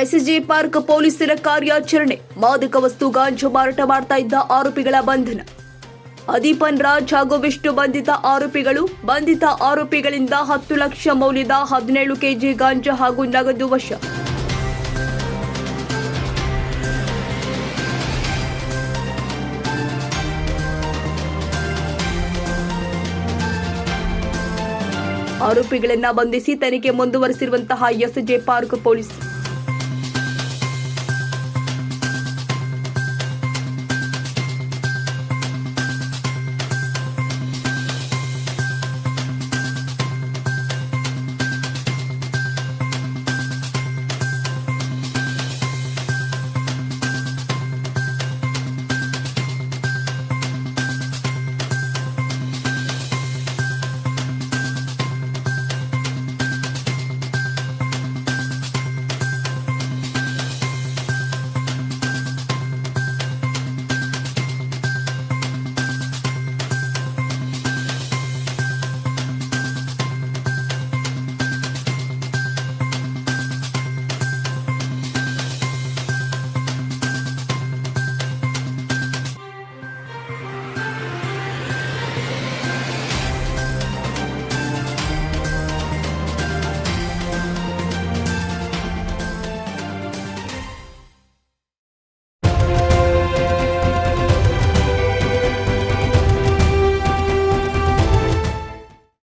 ಎಸ್ಎಸ್ಜಿ park ಪೊಲೀಸರ ಕಾರ್ಯಾಚರಣೆ. ಮಾದಕ ವಸ್ತು ಗಾಂಜಾ ಮಾರಾಟ ಮಾಡ್ತಾ ಇದ್ದ ಆರೋಪಿಗಳ ಬಂಧನ. ಅದೀಪನ್ ರಾಜ್ ಹಾಗೂ ವಿಷ್ಣು ಬಂಧಿತ ಆರೋಪಿಗಳು, ಬಂಧಿತ ಆರೋಪಿಗಳಿಂದ ಹತ್ತು ಲಕ್ಷ ಮೌಲ್ಯದ ಹದಿನೇಳು ಕೆಜಿ ಗಾಂಜಾ ಹಾಗೂ ನಗದು ವಶ. ಆರೋಪಿಗಳನ್ನ ಬಂಧಿಸಿ ತನಿಖೆ ಮುಂದುವರೆಸಿರುವಂತಹ ಎಸ್ಜೆ ಪಾರ್ಕ್ ಪೊಲೀಸ್.